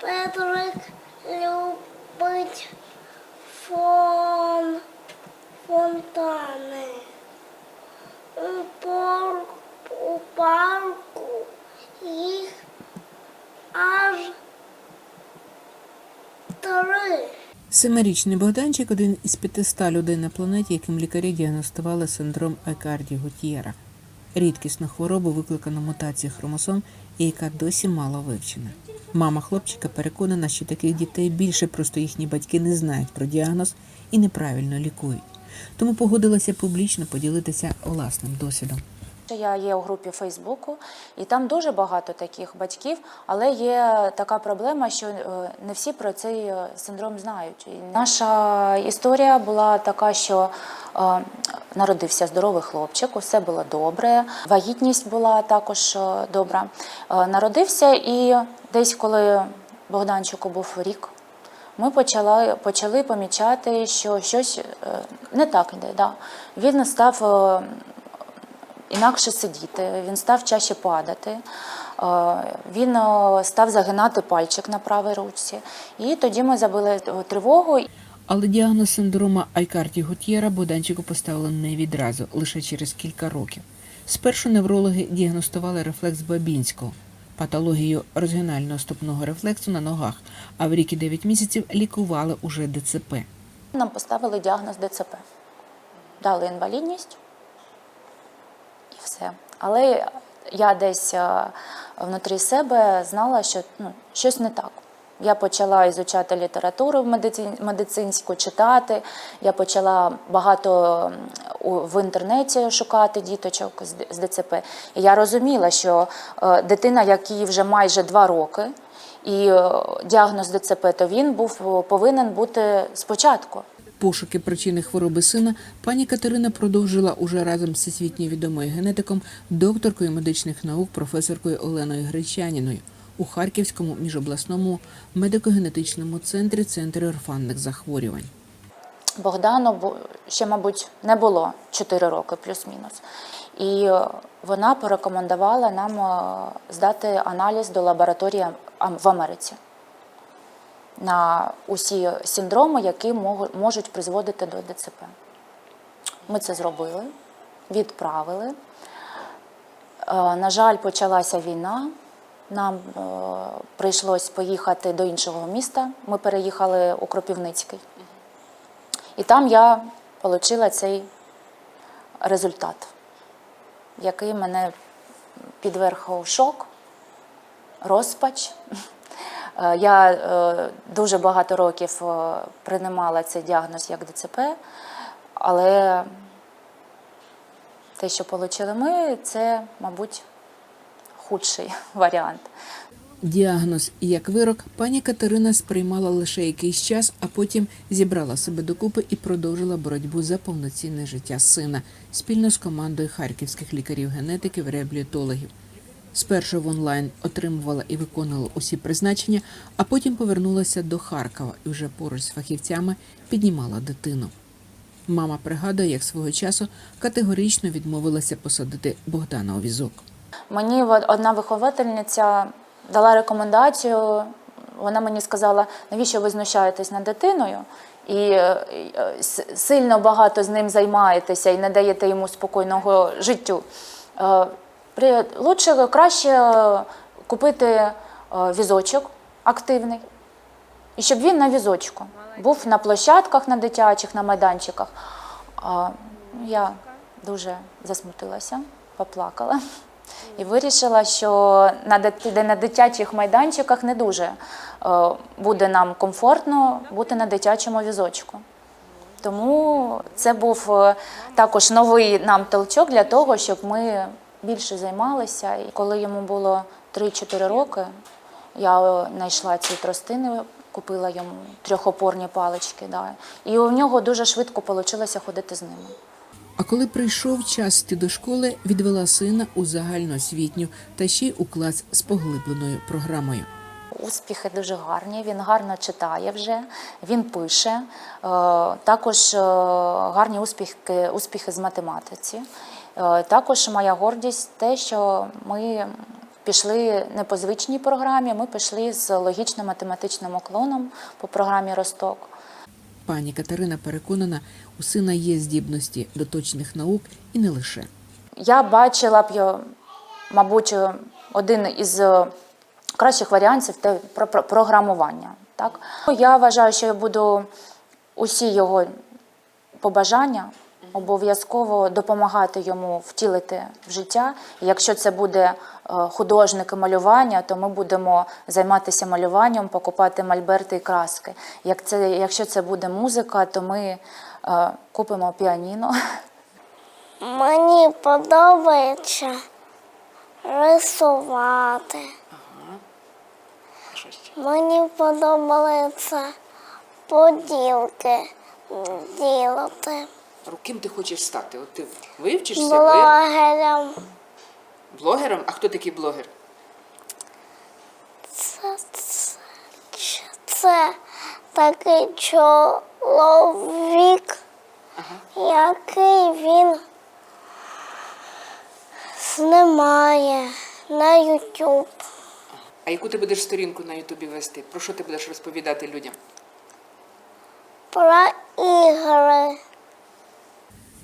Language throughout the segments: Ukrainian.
Петрик любить фон, фонтани. У, пор, у парку їх аж три. Семирічний Богданчик один із 500 людей на планеті, яким лікарі діагностували синдром Айкарді Гутьєра. Рідкісну хворобу, викликану мутацією хромосом, яка досі мало вивчена. Мама хлопчика переконана, що таких дітей більше просто їхні батьки не знають про діагноз і неправильно лікують. Тому погодилася публічно поділитися власним досвідом. Я є у групі Фейсбуку, і там дуже багато таких батьків, але є така проблема, що е, не всі про цей е, синдром знають. Наша історія була така, що е, народився здоровий хлопчик, усе було добре. Вагітність була також е, добра. Е, Народився, і десь коли Богданчику був рік. Ми почали, почали помічати, що щось е, не так йде. Да. Він став інакше сидіти, він став чаще падати, він став загинати пальчик на правій ручці. І тоді ми забили тривогу. Але діагноз синдрома Айкарді Гутьєра Богданчику поставили не відразу, лише через кілька років. Спершу неврологи діагностували рефлекс Бабінського, патологію розгинального стопного рефлексу на ногах, а в рік і 9 місяців лікували уже ДЦП. Нам поставили діагноз ДЦП. Дали інвалідність і все. Але я десь е, внутрі себе знала, що ну, щось не так. Я почала ізучати літературу медицин- медицинську, читати. Я почала багато в інтернеті шукати діточок з ДЦП. І я розуміла, що е, дитина, якій вже майже два роки, і е, діагноз ДЦП, то він був е, повинен бути спочатку. Пошуки причини хвороби сина пані Катерина продовжила уже разом з всесвітньо відомою генетиком, докторкою медичних наук, професоркою Оленою Гречаніною у Харківському міжобласному медико-генетичному центрі Центру орфанних захворювань. Богдану ще, мабуть, не було 4 роки, плюс-мінус. І е, вона порекомендувала нам е, здати аналіз до лабораторії в Америці на усі синдроми, які можуть призводити до ДЦП. Ми це зробили, відправили. Е, На жаль, почалася війна. Нам е, прийшлось поїхати до іншого міста. Ми переїхали у Кропівницький. І там я отримала цей результат, який мене підверг шок, розпач. Е, Я е, дуже багато років е, приймала цей діагноз як ДЦП, але те, що отримали ми, це, мабуть, худший варіант. Діагноз як вирок пані Катерина сприймала лише якийсь час, а потім зібрала себе докупи і продовжила боротьбу за повноцінне життя сина спільно з командою харківських лікарів-генетиків реабілітологів. Спершу в онлайн отримувала і виконувала усі призначення, а потім повернулася до Харкова і вже поруч з фахівцями піднімала дитину. Мама пригадує, як свого часу категорично відмовилася посадити Богдана у візок. Мені одна виховательниця дала рекомендацію. Вона мені сказала, навіщо ви знущаєтесь над дитиною і е, е, сильно багато з ним займаєтеся і не даєте йому спокійного життю. Е, Лучше краще купити візочок активний, і щоб він на візочку був на площадках, на дитячих, на майданчиках. Я дуже засмутилася, поплакала і вирішила, що на, дитячих майданчиках не дуже е, буде нам комфортно бути на дитячому візочку. Тому це був е, також новий нам толчок для того, щоб ми більше займалися. І коли йому було 3-4 роки, я е, знайшла ці тростини, купила йому трьохопорні палички. Да. І у нього дуже швидко вийшло ходити з ними. А коли прийшов час йти до школи, відвела сина у загальноосвітню та ще й у клас з поглибленою програмою. Успіхи дуже гарні. Він гарно читає вже, він пише. Е, Також е, гарні успіхи, успіхи з математиці. Е, Також моя гордість те, що ми пішли не по звичній програмі, ми пішли з логічно-математичним уклоном по програмі Росток. Пані Катерина переконана, у сина є здібності до точних наук і не лише. Я бачила б, його, мабуть, один із е, кращих варіантів це про- про- програмування. Так? Я вважаю, що я буду усі його побажання обов'язково допомагати йому втілити в життя. Якщо це буде е, художник і малювання, то ми будемо займатися малюванням, покупати мольберти і краски. Як це, якщо це буде музика, то ми е, купимо піаніно. Мені подобається рисувати. Мені подобається поділки ділати. Ким ти хочеш стати? От ти вивчишся Блогером. блогером? А хто такий блогер? Це, це, це такий чоловік, який він знімає на YouTube. А яку ти будеш сторінку на Ютубі вести? Про що ти будеш розповідати людям? Про ігри.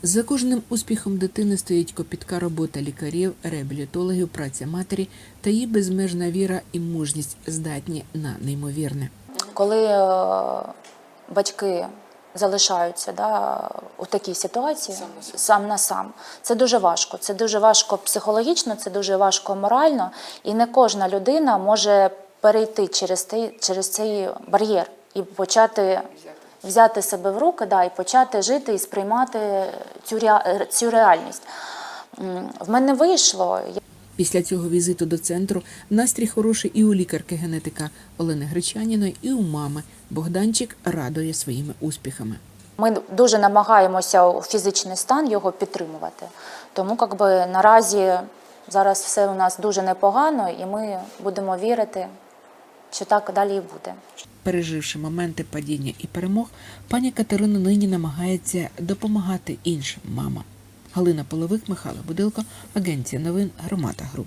За кожним успіхом дитини стоїть копітка робота лікарів, реабілітологів, праця матері та її безмежна віра і мужність здатні на неймовірне. коли е, батьки залишаються да, у такій ситуації Сам на сам. сам на сам, це дуже важко. Це дуже важко психологічно, це дуже важко морально, і не кожна людина може перейти через цей, через цей бар'єр і почати взяти себе в руки, да, і почати жити і сприймати цю, rea- цю реальність. В мене вийшло. Після цього візиту до центру настрій хороший і у лікарки-генетика Олени Гречаніної, і у мами. Богданчик радує своїми успіхами. Ми дуже намагаємося у фізичний стан його підтримувати. Тому как би, наразі зараз все у нас дуже непогано, і ми будемо вірити, що так далі і буде. Переживши моменти падіння і перемог, пані Катерина нині намагається допомагати іншим мамам. Галина Половик, Михайло Будилко, Агенція новин Громада Груп.